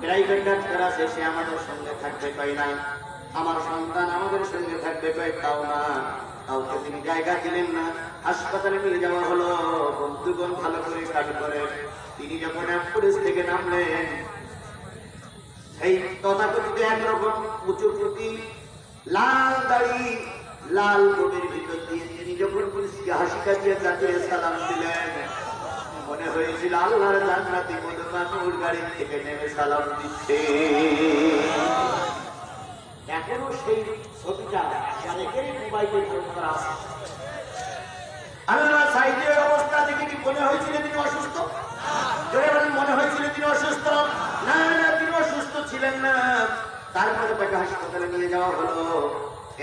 Private doctor আছে সে আমাদের সঙ্গে থাকবে কই না? আমার সন্তান আমাদের সঙ্গে থাকবে কই তাও না। কাউকে তিনি জায়গা দিলেন না। হাসপাতালে নিয়ে যাওয়া হলো। বন্ধুগণ ভালো করে কাজ করে। তিনি যখন অ্যাম্বুলেন্স থেকে নামলেন এই তথাকথিত একরকম উঁচু প্রতি লাল দাড়ি, লাল কোটের ভিতর দিয়ে তিনি যখন পুলিশকে হাসি কাটিয়ে সালাম দিলেন মনে হয়েছিল আল্লাহর জান্নাতি কোনো মানুষ গাড়ি থেকে নেমে সালাম দিচ্ছে। এখনও সেই ছবিটা অনেকেরই মোবাইলে ধারণ করা আছে। আল্লাহ সাইদের অবস্থা দেখে কি মনে হয়েছিল তিনি অসুস্থ? মনে হয়েছিল তিনি অসুস্থ? না না, তিনি অসুস্থ ছিলেন না। তারপরে তাকে হাসপাতালে নিয়ে যাওয়া হলো।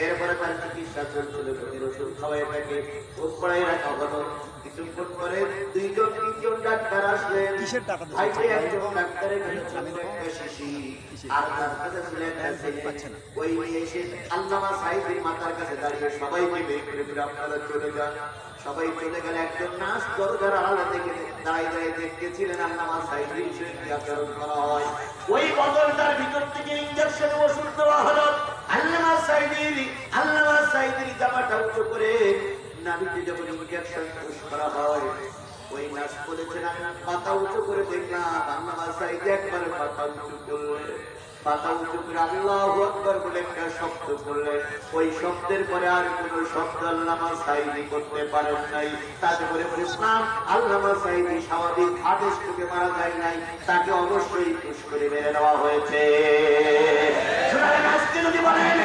এরপরে তার চিকিৎসা চলছিল প্রতির ওষুধ খাওয়াই তাকে ওষুধ পড়াই রাখা হলো। কিছুক্ষণ পরে দুইজন তিনজন ডাক্তার আসলেন। কিসের টাকা দিচ্ছে? ভাইকে একজন ডাক্তারের কাছে ছিল একটা শিশি। আর তার কাছে ছিল ছেলে। ওই নিয়ে এসে আল্লামা সাইদের মাথার কাছে দাঁড়িয়ে সবাইকে বের করে করে আপনারা চলে যান। সবাই চলে গেলে একজন নার্স দরজার আড়ালে থেকে দাঁড়িয়ে দাঁড়িয়ে দেখতেছিলেন আল্লামা সাইদের। বিষয়ে আচরণ করা হয়? ওই বদলটার ভিতর থেকে ইঞ্জেকশন ওষুধ দেওয়া হলো। করে করা ওই করে করে শব্দের পরে আর কোন শব্দ আল্লামা সাইদি করতে পারেন নাই। তারপরে বলেছিলাম, আল্লামা সাইদি স্বাভাবিক আদেশ থেকে মারা যায় নাই। তাকে অবশ্যই পুশ করে মেরে দেওয়া হয়েছে। আজকে যদি বলেন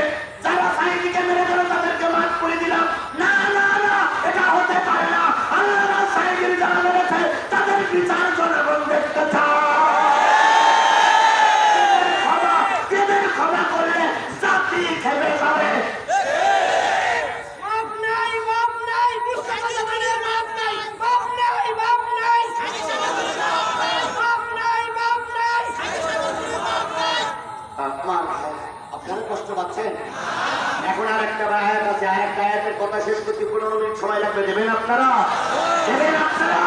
যারা সাইদিকে মেরে গেল তাদেরকে মাফ করে দিলাম। না না না, এটা হতে পারে না। আল্লাহ সাইদির যারা মেরেছে, তাদের বিচার আপনারা কষ্ট পাচ্ছেন। এখন আর একটা আয়াত আছে, আর একটা আয়াতের কথা শেষ করতে পনেরো মিনিট সময় লাগবে। দেবেন আপনারা? দেবেন আপনারা?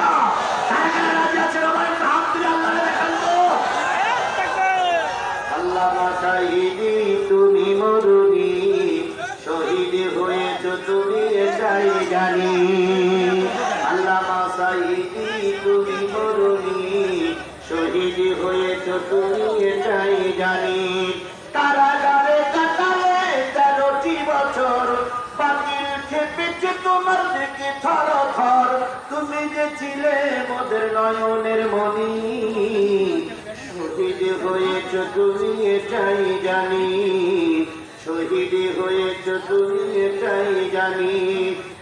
তুমি মরুনি। শহীদ হয়েছ তুমি এটাই জানি। আল্লাহ তুমি শহীদ হয়েছ তুমি এটাই জানি। তোমার দিকে থর থর তুমি যে ছিলে মোদের নয়নের মনি শহীদ হয়েছ তুমি এটাই জানি। শহীদ হয়েছ তুমি এটাই জানি।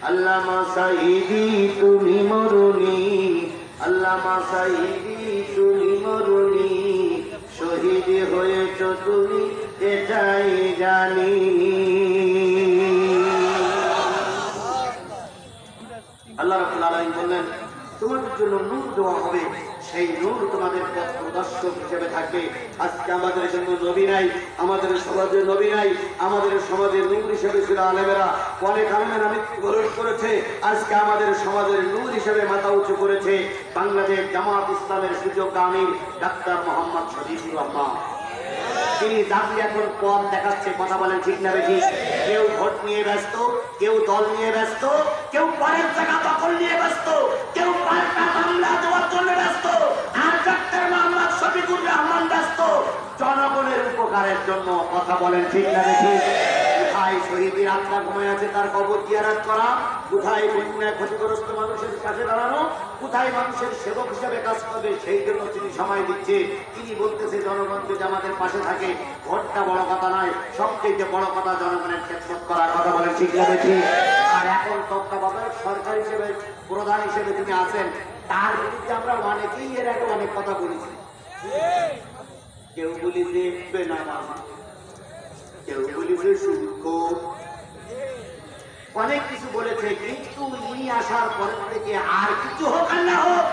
আল্লামা সাইদি তুমি মরুনি আল্লামা সাইদি তুমি মরুনি শহীদ হয়েছ তুমি এটাই জানি আল্লাহ রাব্বুল আলামিন বললেন তোমাদের জন্য নূর দেওয়া হবে। সেই নূর তোমাদের প্রদর্শক হিসেবে থাকবে আজকে আমাদের জন্য নবী নাই, আমাদের সমাজে নবী নাই, আমাদের সমাজে নূর হিসেবে ছিল আলেমেরা। অনেক আলেমেরা মৃত্যুবরণ করেছে। আজকে আমাদের সমাজের নূর হিসেবে মাথা উঁচু করেছে। বাংলাদেশ জামাত ইসলামের সুযোগ আমির ডাক্তার মোহাম্মদ শহীদুর রহমান। তিনি জাতি এখন পথ দেখাচ্ছে, কথা বলেন ঠিক না বেশি কেউ ভোট নিয়ে ব্যস্ত, কেউ দল নিয়ে ব্যস্ত, কেউ পরের জায়গা দখল নিয়ে ব্যস্ত, কেউ পাল্টা মামলা দেওয়ার জন্য ব্যস্ত। জনগণের উপকারের জন্য কথা বলেন ঠিক না বেশি কোথায় শহীদের আত্মা ঘুমায় আছে, তার কবর জিয়ারাত করা। কোথায় বন্যায় ক্ষতিগ্রস্ত মানুষের কাছে দাঁড়ানো? কোথায় মানুষের সেবক হিসাবে কাজ করবে? সেই জন্য তিনি সময় দিচ্ছে। তিনি বলতেছে, জনগণ যদি আমাদের পাশে থাকে ভোটটা বড় কথা নয়, সবচেয়ে বড় কথা জনগণের ক্ষেত্র করার কথা বলে ঠিক হবে আর এখন তত্ত্বাবধায়ক সরকার হিসেবে, প্রধান হিসেবে তিনি আছেন। তার বিরুদ্ধে আমরা অনেকেই এর আগে অনেক কথা বলেছি। কেউ বলিছে, বেনামাজ। কেউ বলিছে সুদখোর অনেক কিছু বলেছে, কিন্তু উনি আসার পর থেকে আর কিছু হোক না হোক।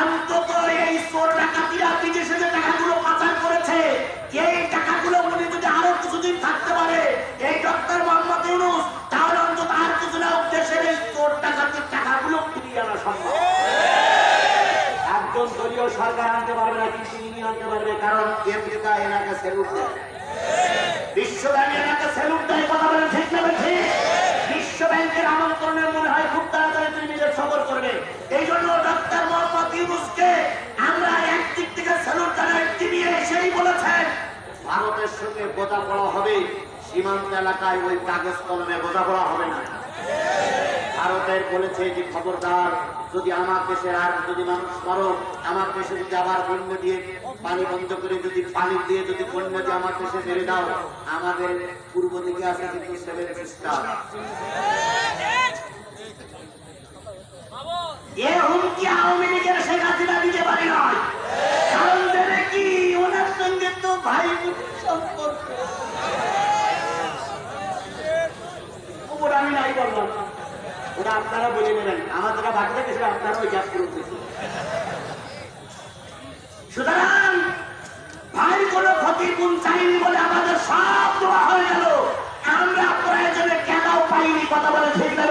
অন্তত এই চোর ডাকাতিরা বিদেশে যে টাকাগুলো পাচার করেছে, এই টাকাগুলো উনি যদি আরও কিছুদিন থাকতে পারে, এই ডক্টর মোহাম্মদ ইউনুস, তাহলে অন্তত আর কিছু না দেশের এই চোর ডাকাতির টাকাগুলো ফিরিয়ে আনা সম্ভব। একজন দলীয় সরকার আনতে পারবে না কৃষি ইউনিয়ন আনতে পারবে, কারণ আমেরিকা এনাকে সেলুট বিশ্ব ব্যাংক এনাকে নিজের সফর করবে। এই জন্য ডক্টর মোহাম্মদ আমরা একদিক থেকে স্যালুট জানাই তিনি এসেই বলেছেন, ভারতের সঙ্গে বোঝাপড়া হবে, সীমান্ত এলাকায় ওই কাগজ কলমে বোঝাপড়া হবে না। ভারতের বলেছে যে খবরদার, যদি আমার দেশের আর যদি মানুষ মারো আমার দেশে যদি আবার বন্য দিয়ে পানি বন্ধ করে যদি পানি দিয়ে যদি বন্য দিয়ে আমার দেশে মেরে দাও, আমাদের পূর্ব দিকে আছে কিন্তু সেভেন সিস্টার। ভাই সম্পর্ক। আমি নাই বললাম। ওটা আপনারা বলে নেবেন আমার যারা বাকি থাকে সেটা আপনারা ওই গ্যাপ করে সুতরাং ভাই, কোনো ক্ষতিপূর্ণ চাইনি বলে আমাদের সব দোয়া হয়ে গেল। আমরা প্রয়োজনে কেনাও পাইনি কথা বলে ঠিক না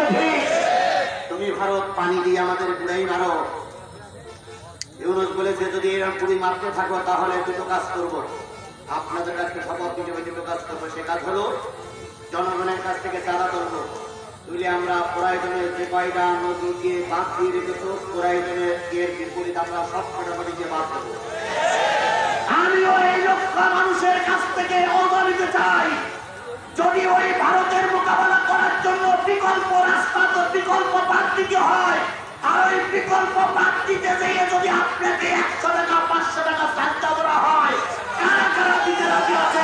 তুমি ভারত পানি দিয়ে আমাদের বুড়াই মারো। ইউনুস বলেছে, যদি এরকম পুরি মারতে থাকো, তাহলে দুটো কাজ করব। আপনাদের কাছে শপথ হিসেবে দুটো কাজ করব। সে কাজ হলো, জনগণের কাছ থেকে চাঁদা তুলবো। তুলে আমরা প্রয়োজনে যে কয়টা নদী দিয়ে বাঁধ দিয়ে রেখেছো প্রয়োজনে এর বিপরীত আমরা সব কটা বাঁধ দেবো। আমিও এই লক্ষ মানুষের কাছ থেকে চাই। যদি ওই ভারতের মোকাবেলা করার জন্য বিকল্প রাস্তা তো বিকল্প বাদ দিতে হয়, আর ওই বিকল্প বাদ দিতে যেয়ে যদি আপনাকে একশো টাকা, পাঁচশো টাকা করা হয়, কারা কারা দিতে রাজি আছে?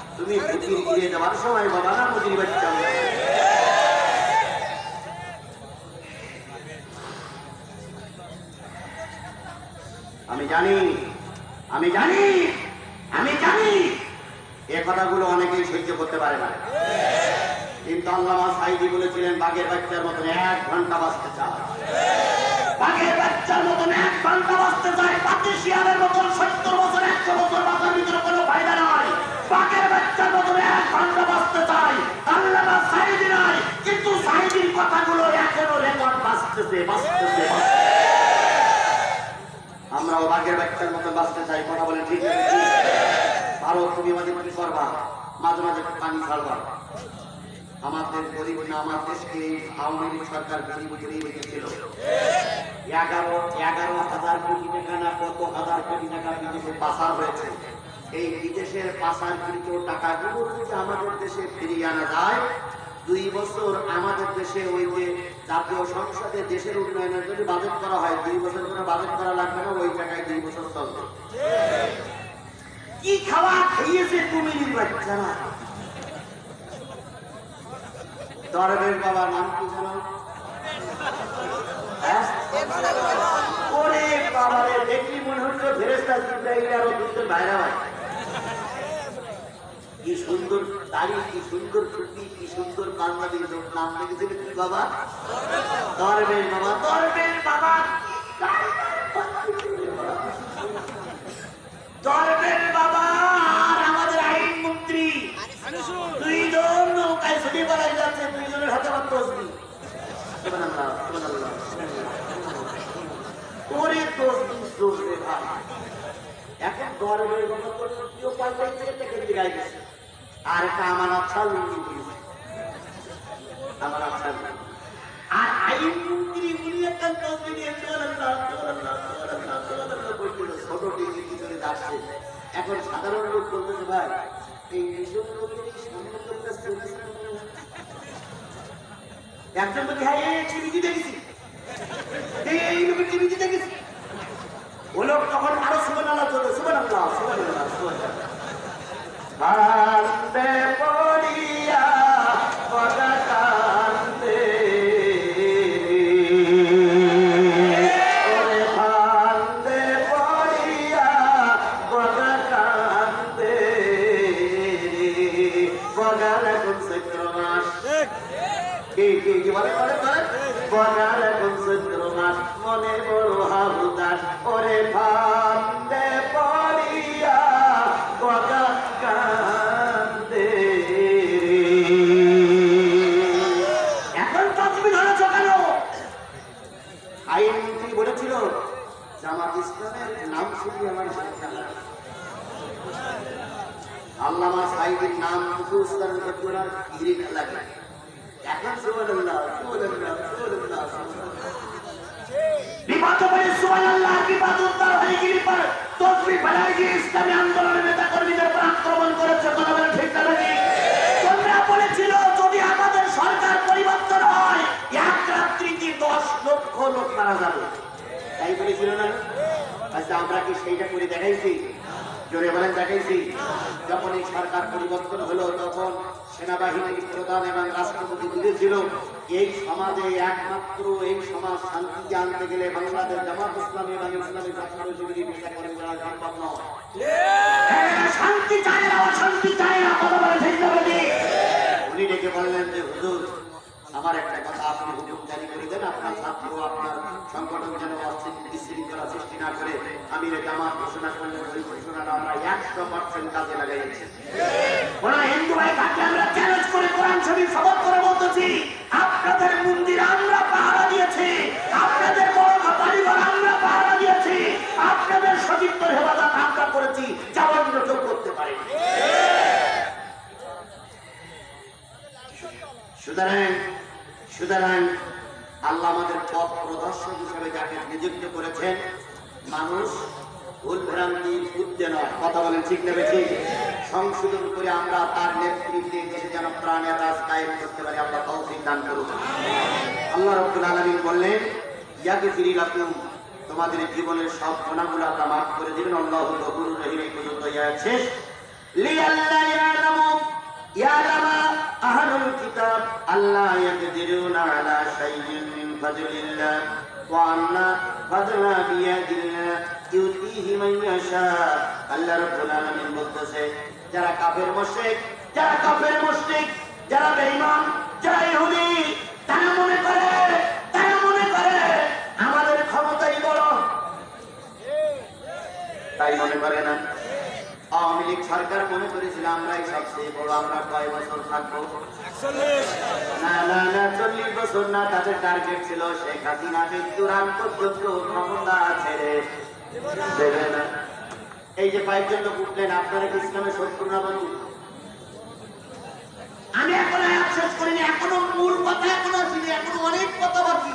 তুমি ভুতির গিরে দেওয়ার সময় বাবা না মোদির বাচ্চা আমি জানি আমি জানি আমি জানি, এ কথাগুলো অনেকেই সহ্য করতে পারে না। কিন্তু আল্লামা সাইদি বলেছিলেন, বাঘের বাচ্চার মতন এক ঘণ্টা বাঁচতে চায়। বাঘের বাচ্চার মতন এক ঘণ্টা বাঁচতে চায়, পাতি শিয়ালের মতন সত্তর বছর, একশো বছর বাঁচার ভিতরে কোনো ফায়দা বাঘের বাচ্চার মতন এক বাঁচতে চায়। আল্লামা সাইদি নাই, কিন্তু সাইদির কথাগুলো এখনও রেকর্ড বাঁচতেছে বাঁচতেছে আমরাও বাঘের বাচ্চার মতো বাঁচতে চাই, কথা বলে ঠিক ভারত তুমি আমাদের কি করবা, মাঝে মাঝে পানি ছাড়বা। আমাদের গরিব না, আমার দেশকে আওয়ামী লীগ সরকার গরিব গরিব রেখেছিল। এগারো এগারো হাজার কোটি টাকা না কত হাজার কোটি টাকা বিদেশে পাচার হয়েছে? এই বিদেশের পাচারকৃত টাকাগুলো যদি আমাদের দেশে ফিরিয়ে আনা যায়, দুই বছর আমাদের দেশে ওই যে জাতীয় সংসদে দেশের উন্নয়নের জন্য বাজেট করা হয়, দুই বছর কোনো বাজেট করা লাগবে না, ওই টাকায় দুই বছর চলবে। কি খাওয়া খাইয়েছে কুমিরির বাচ্চারা? দরবের বাবার নাম কি জানো হ্যাঁ? ওরে বাবারে, দেখলি মনে হচ্ছে ফেরেস্তা জিব্রাইল আরও দুজন বাইরে হয় কি সুন্দর দাড়ি কি সুন্দর টুপি কি সুন্দর পাঞ্জাবি লোক, নাম লিখেছিল কি বাবা? দরবের বাবা দরবের বাবা দরবের বাবা আমাদের আইন মন্ত্রী। দুইজন নৌকায় ছুটি যাচ্ছে দুইজনের হাতে। ওরে তসবি ভাই। এখন গর্বের করে কেউ পাল্টাই থেকে দিকে গেছে আর একটা আমার আচ্ছা আমার আচ্ছা আর আইন মন্ত্রী উনি একটা। ছোট ভিতরে এখন সাধারণ লোক বলতেছে, ভাই, এই। একজন হ্যাঁ এই দেখেছি। এই দেখেছি। ও লোক তখন আরও সুবান আল্লাহ চলবে সুবান কান্দে পড়িয়া পদা কান্দে ওরে কান্দে পড়িয়া পদা কান্দে বগাল এখন চৈত্র কি কি কি বলে বলে বলে? বগাল এখন চৈত্র মনে বড় হাবুদাস। ওরে ভান্দে করার গিরি লাগে যদি আমাদের সরকার পরিবর্তন হয়, এক রাত্রিতে দশ লক্ষ লোক মারা যাবে। তাই বলেছিল না? আচ্ছা আমরা কি সেইটা করে দেখাইছি? জোরে বলেন দেখাইছি যখন এই সরকার পরিবর্তন হলো তখন সেনাবাহিনীর প্রধান এবং রাষ্ট্রপতি বুঝেছিল এই সমাজে একমাত্র এই সমাজ শান্তিতে আনতে গেলে বাংলাদেশ জামাত ইসলামী এবং ইসলামী ছাত্রজীবী বিচার করে যাওয়া সম্ভব নয়। হ্যাঁ, শান্তি চায় না অশান্তি চায় না উনি ডেকে বললেন যে হুজুর আমার একটা কথা আপনি হুজুর জারি করে দেন, আপনার ছাত্র, আপনার সংগঠন যেন বিশৃঙ্খলা সৃষ্টি না করে। আমি জামাত ঘোষণা করলেন ওই ঘোষণাটা আমরা একশো পার্সেন্ট কাজে লাগাইছি ওরা হিন্দু ভাই আমরা চ্যালেঞ্জ করে কোরআন করে বলতেছি, আপনাদের মন্দির আমরা পাহারা দিয়েছি, আপনাদের বড় আমরা পাহারা দিয়েছি, আপনাদের আমরা করেছি কেউ করতে পারে সুতরাং সুতরাং আল্লাহ আমাদের পথ প্রদর্শক হিসেবে যাকে নিযুক্ত করেছেন, মানুষ ভুল ভ্রান্তি বুঝতে নয়। কথা বলেন ঠিক নেবে ঠিক সংশোধন করে আমরা তার নেতৃত্বে দেশে যেন প্রাণের রাজ কায়েম করতে পারি আমরা তৌফিক দান করুন। আল্লাহ রব্বুল আলামিন বললেন ইয়াকে ফিরি লাকুম। তোমাদের জীবনের সব গুণাগুলো আল্লাহ মাফ করে দেবেন। আল্লাহ গফুরুর রহিম এই পর্যন্ত ইয়া শেষ লিয়াল্লা ইয়ালামু ইয়ালামা কিতাব আল্লাহ ইয়াকদিরুনা আলা শাইইন মিন ফাজলিল্লাহ ওয়া আন্না ফাজলা বিয়াদিল্লাহ ইউতিহি মান ইয়াশা আল্লাহ রাব্বুল আলামিন বলতেছে, যারা কাফের মুশরিক, যারা কাফের মুশরিক, যারা বেঈমান, যারা ইহুদি, তারা মনে করে, তারা মনে করে আমাদের ক্ষমতাই বড়। তাই মনে করে না? আওয়ামী লীগ সরকার মনে করেছিল আমরাই সবচেয়ে বড়, আমরা কয় বছর থাকব? না না তাদের টার্গেট ছিল না। এই যে আপনারা কি আমি এখন আয়াত করিনি, এখনও মূল কথা, এখনও আসিনি, এখনও অনেক কথা বাকি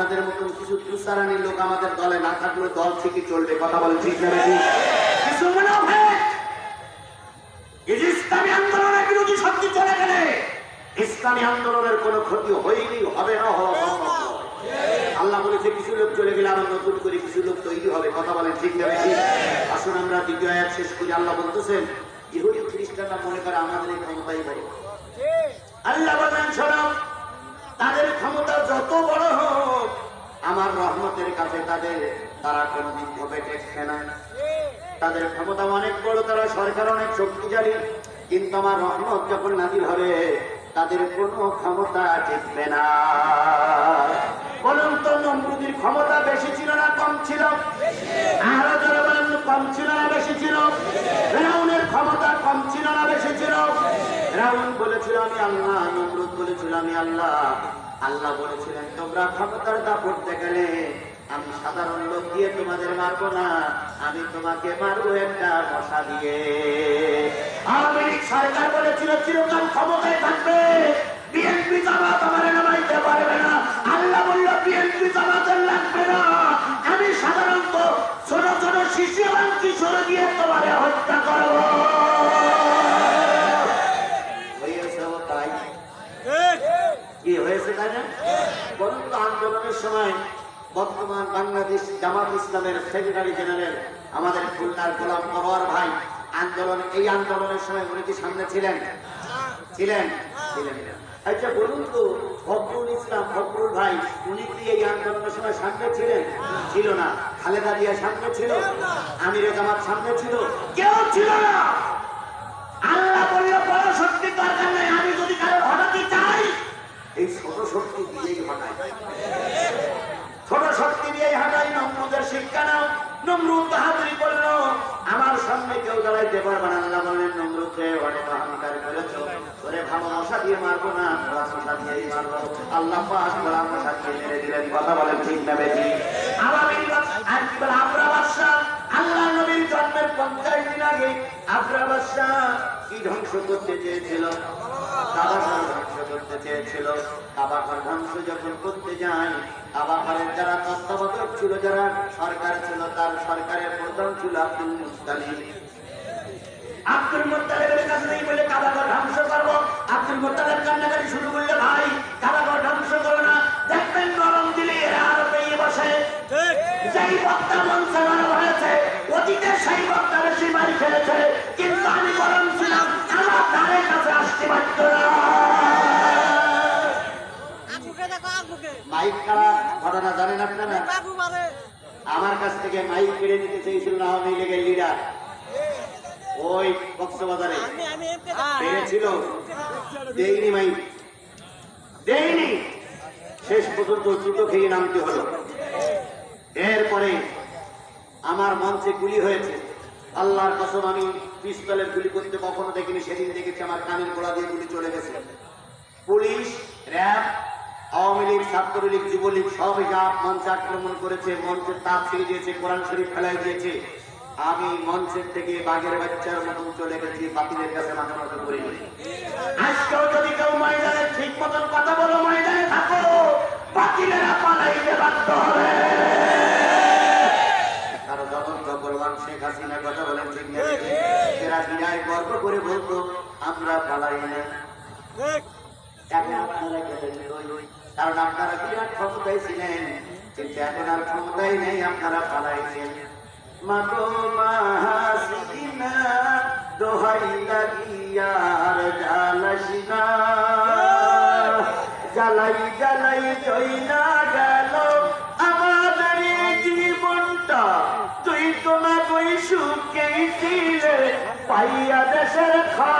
আপনাদের মতন কিছু তুষারানি লোক আমাদের দলে না থাকলে দল ঠিকই চলবে, কথা বলেন ঠিক না ইসলামী আন্দোলনের বিরোধী শক্তি চলে গেলে, ইসলামী আন্দোলনের কোনো ক্ষতি হয়নি, হবে না হওয়া আল্লাহ বলেছে, কিছু লোক চলে গেলে আবার নতুন করে কিছু লোক তৈরি হবে, কথা বলেন ঠিক না আসুন আমরা দ্বিতীয় আয়াত শেষ করি, আল্লাহ বলতেছেন, ইহুদি খ্রিস্টান মুশরিকরা মনে করে আমাদের এই ক্ষমতাই বড়। আল্লাহ বলেন, শোনো তাদের ক্ষমতা যত বড় হোক, আমার রহমতের কাছে তাদের, তারা কোনোদিন হবে টেকছে না। তাদের ক্ষমতা অনেক বড়, তারা সরকার অনেক শক্তিশালী, কিন্তু আমার রহমত যখন নাজির হবে, তাদের কোনো ক্ষমতা টিকবে না। বলুন তো, নমরুদির ক্ষমতা বেশি ছিল না, কম ছিল? আরও যারা বলেন কম ছিল না, বেশি ছিল? ক্ষমতা কম ছিল না, বেশি ছিল? রাউন বলেছিল, আমি আল্লাহ নমরুদ বলেছিল, আমি আল্লাহ। আল্লাহ বলেছিলেন, তোমরা ক্ষমতার দাপড়তে গেলে আমি সাধারণ লোক দিয়ে তোমাদের মারবো না, আমি তোমাকে মারবো একটা মশা দিয়ে। আওয়ামী সরকার বলেছিল, চিরকাল ক্ষমতায় থাকবে, বিএনপি নামাইতে পারবে না। আল্লাহ বলল, বিএনপি লাগবে না। আমি সাধারণত ছোট ছোট শিশু এবং কিশোর দিয়ে তোমার হত্যা করব। তাই না? আন্দোলনের সময় বর্তমান বাংলাদেশ জামাত ইসলামের সেক্রেটারি জেনারেল আমাদের খুলনার গোলাম পরোয়ার ভাই আন্দোলন, এই আন্দোলনের সময় উনি কি সামনে ছিলেন? ছিলেন ছিলেন। আচ্ছা বলুন তো, ফখরুল ইসলাম, ফখরুল ভাই, উনি কি এই আন্দোলনের সময় সামনে ছিলেন? ছিল না। খালেদা জিয়া সামনে ছিল? আমিরে জামাত সামনে ছিল? কেউ ছিল না! আল্লাহ বলল বড় শক্তি দরকার নাই আমি যদি কারও হঠাৎই চাই এই ছোট শক্তি দিয়েই হটাই। ছোট শক্তি দিয়েই হাঁটাই, নমরুদের শিক্ষা নাও। আমার সামনে কেউ দাঁড়াইতে পারবে না আল্লাহ অনেক অহংকার করেছ। ওরে ভালো মশা দিয়ে মারবো না মশা দিয়েই মারবো। আল্লাহ মশা দিয়ে মেরে দিলেন। কথা বলেন ঠিক না বেশি আল্লাহ ধ্বংস করতে চেয়েছিল? চেয়েছিল কাবাঘর ধ্বংস যখন করতে যায় কাবাঘরের যারা তত্ত্বাবধায়ক ছিল যারা সরকার ছিল তার সরকারের প্রধান ছিল আব্দুল মুস্তালিম আব্দুল মুত্তালিবের কাছে নেই বলে কাবাঘর ধ্বংস করব। আব্দুল মুত্তালিব কান্নাকারি শুরু করলে ভাই কাবাঘর ধ্বংস করো না। দেখবেন নরম দিলে এরা আরও পেয়ে বসে। যেই বক্তা মঞ্চে মারা হয়েছে অতীতে সেই কিন্তু আমি গরম ছিলাম আমার ধারে কাছে আসতে পারত না। মাইক কারা ঘটনা জানেন আপনারা? আমার কাছ থেকে মাইক কেড়ে নিতে চেয়েছিল না আওয়ামী লীগের লিডার ওই কক্সবাজারে। পেরেছিল। দেইনি মাইক। দেইনি শেষ পর্যন্ত জুতো খেয়ে নামতে হলো। এরপরে আমার মঞ্চে গুলি হয়েছে। আল্লাহর কসম আমি পিস্তলের গুলি করতে কখনো দেখিনি সেদিন দেখেছি আমার কানের গোড়া দিয়ে গুলি চলে গেছে। পুলিশ র্যাব আওয়ামী লীগ ছাত্রলীগ যুবলীগ সব যা মঞ্চে আক্রমণ করেছে মঞ্চের তাপ ছিঁড়ে দিয়েছে কোরআন শরীফ ফেলাই দিয়েছে। আমি মঞ্চের থেকে বাঘের বাচ্চার মতন চলে গেছি বাতিলের কাছে মাথা করিনি। আজকেও যদি কেউ ময়দানে ঠিক মতন কথা বলো ময়দানে থাকো। পালাইতে বাধ্য হবে। কারও তদন্ত করবান শেখ হাসিনা কথা বলেন ঠিক না এরা বিদায় গর্ব করে বলতো আমরা পালাই না। এখন আপনারা গেলেন? কারণ আপনারা বিরাট ক্ষমতায় ছিলেন, কিন্তু এখন আর ক্ষমতাই নেই, আপনারা পালাইছেন। দোহাই জীবনটা। তুই পাইয়া দেশের ক্ষমতা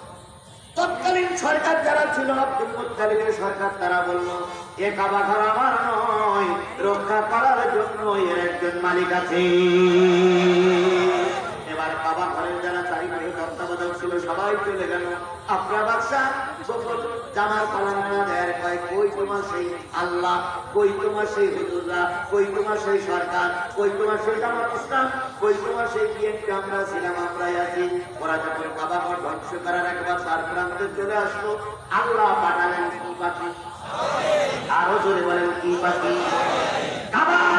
তৎকালীন সরকার যারা ছিল, আব্দুল সরকার, তারা বলল, এ কাবাঘর আমার নয়, রক্ষা করার জন্য এর একজন মালিক আছে। এবার কাবা ঘরের যারা চারিপাশে তত্ত্বাবধায়ক ছিল, সবাই চলে গেল। আপনার বাদশাহ সকল জামার পালানা দেয়ার কয় কই তোমার সেই আল্লাহ? কই তোমার সেই হুজুররা? কই তোমার সেই সরকার? কই তোমার সেই জামাত ইসলাম? কই তোমার সেই বিএনপি আমরা ছিলাম আমরাই আছি। ওরা যখন কাবা ঘর ধ্বংস করার একবার তার প্রান্তে চলে আসলো, আল্লাহ পাঠালেন কি পাখি? আরও জোরে বলেন, কি পাখি? কাবার!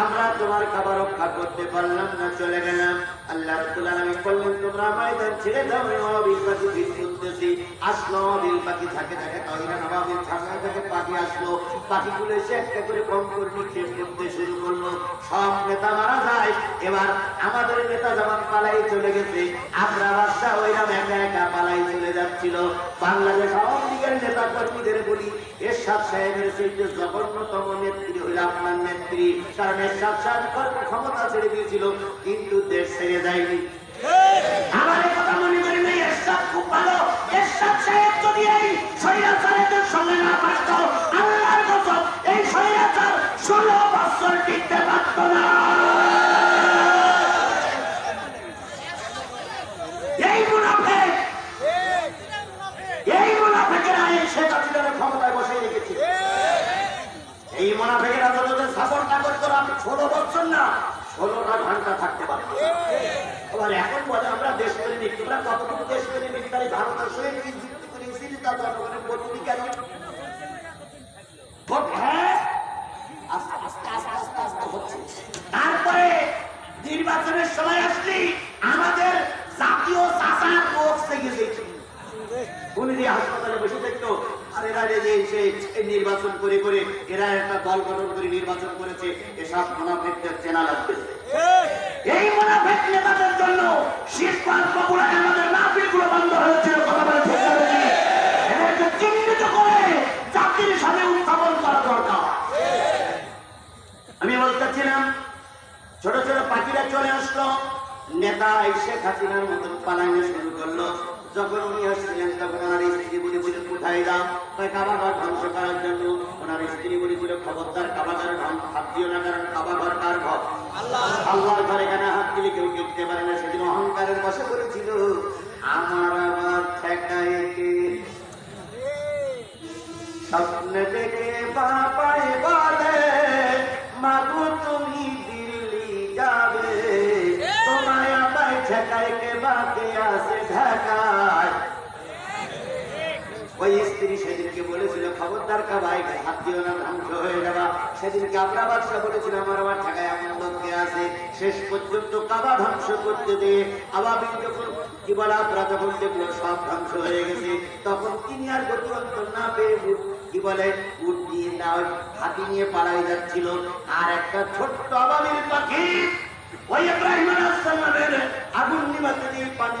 আমরা তোমার খাবার রক্ষা করতে পারলাম না, চলে গেলাম। আল্লাহ আলামিন বললেন, তোমরা ময়দান ছেড়ে দাও, আমি অবিল পাখি ভিড় করতেছি আসলো অবিল পাখি থাকে থাকে নবাবিল সামনে থেকে পাখি আসলো। পাখিগুলো এসে একটা করে কম করে নিক্ষেপ করতে শুরু করল। সব নেতা মারা যায়। এবার আমাদের নেতা যেমন পালাই চলে গেছে, আমরা বাদশাহ ওইরাম একা একা পালাই চলে যাচ্ছিল। বাংলাদেশ আওয়ামী লীগের নেতা কর্মীদের বলি এরশাদ সাহেবের যে জঘন্যতম নেত্রী হইল আপনার নেত্রী কারণ এরশাদ সাহেব ক্ষমতা ছেড়ে দিয়েছিল, কিন্তু দেশ ছেড়ে যায়নি আমার কথা মনে করি না এই ষোলো বছর টিকতে পারত না এই মুনাফেক এই মুনাফেকেরা এই শেখ হাসিনার ক্ষমতায় বসে রেখেছে এই মুনাফেকেরা যতদিন শাসন না করতো আমি ষোলো বছর না, ষোলোটা ঘণ্টা থাকতে পারব এখন বলে আমরা দেশ প্রেমিক, তোমরা কতটুকু দেশ প্রেমিক? তাই ভারতের সঙ্গে কি যুক্তি করে ভোটাধিকারী হ্যাঁ? আস্তে আস্তে আস্তে আস্তে তারপরে নির্বাচনের সময় আসলি আমাদের জাতীয় চাষার লোক হাসপাতালে বসে থাকতো? এরা নির্বাচন করে করে এরা একটা দল গঠন করে নির্বাচন করেছে, এসব মোনাফেকদের চেনা লাগবে। এই মোনাফেক নেতাদের জন্য ছোট ছোট পাখিরা চলে আসলো, নেতা শেখ হাসিনার মতন পালানো শুরু করল। যখন উনি আসছিলেন তখন ওনার স্ত্রী বলেছিল কোথায় যাও? তাই কাবাঘর ধ্বংস করার জন্য। ওনার স্ত্রী বলেছিল খবরদার কাবাঘর হাত দিও না কারণ কাবাঘর কার ঘর? আল্লাহর ঘরে কেন হাত দিলে কেউ কেউ দিতে পারে না? সেদিন অহংকারের বসে করেছিল আমার আবার ঠেকায় কে স্বপ্নে দেখে বাপাই বলে মাগো ওই স্ত্রী সেদিনকে বলেছিল, খবরদার কাবাই, হাত দিও না, ধ্বংস হয়ে যাবা। সেদিনকে আমরা বাদশা বলেছিল, আমার আমার ঠেকায় এমন লোককে আছে, শেষ পর্যন্ত কাবা ধ্বংস করতে দিয়ে আবাবিল যখন কি বলে আমরা যখন দেখল, সব ধ্বংস হয়ে গেছে, তখন তিনি আর গতিবন্তর না পেয়ে কি বলে উট নিয়ে না হাতি নিয়ে পালাই যাচ্ছিল। আর একটা ছোট্ট আবাবিল পাখি, ওই ইব্রাহিম আগুন নিভাতে দিয়ে পানি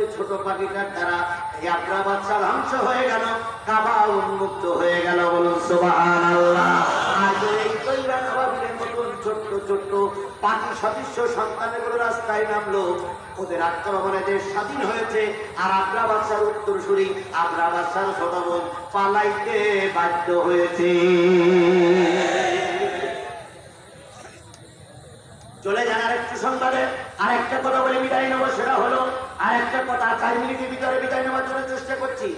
এই ছোট পাখিটার দ্বারা এই বাচ্চা ধ্বংস হয়ে গেল, কাবা উন্মুক্ত হয়ে গেল বলুন সুবাহান আল্লাহ বাধ্য হয়েছে। চলে যান আরেকটু সংবাদে। আর একটা কথা বলে বিদায় নেব, সেটা হলো কথা চার মিনিটের ভিতরে বিদায় নেওয়ার জন্য চেষ্টা করছি।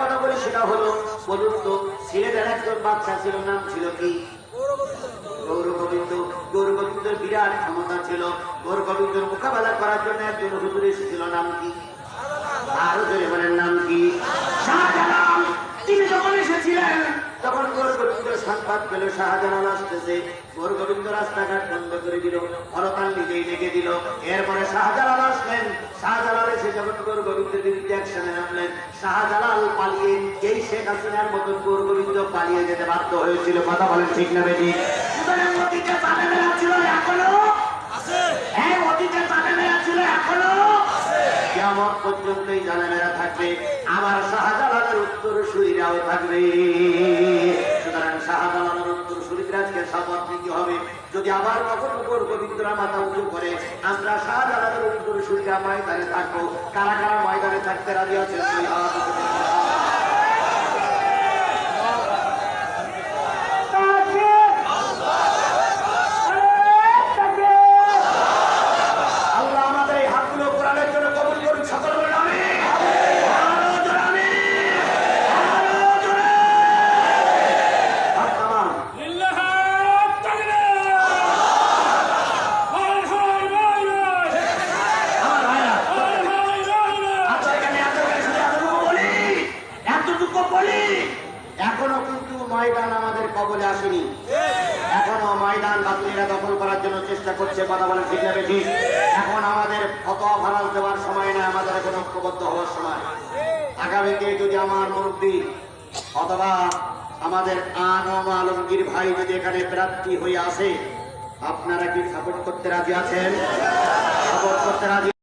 কথা বলি, সেটা হলো, বলুন তো ছেলেদের একজন বাচ্চা ছিল নাম ছিল কি? গৌর বিরাট ছিল। গৌর মোকাবেলা করার জন্য একজন হুজুর এসেছিল, নাম কি? আরও জোরে নাম কি? সংবাদ পেল শাহজাহান আসতেছে। গোর গোবিন্দ রাস্তাঘাট বন্ধ করে দিল, হরতাল নিজেই ডেকে দিল। এরপরে শাহজালাল আসলেন। শাহজালাল এসে যখন গোর গোবিন্দের বিরুদ্ধে অ্যাকশনে নামলেন, শাহজালাল পালিয়ে এই শেখ হাসিনার মতন গোর গোবিন্দ পালিয়ে যেতে বাধ্য হয়েছিল। কথা বলেন ঠিক না বেটি? কেমন পর্যন্ত এই থাকবে। আমার শাহজালালের উত্তর সুইরাও থাকবে। যদি আবার কখনো উপর পবিত্রা মাথা উঁচু করে, আমরা শাহজালালের উত্তর শরীরা ময়দানে থাকব। কারা কারা ময়দানে থাকতে রাজি আছেন?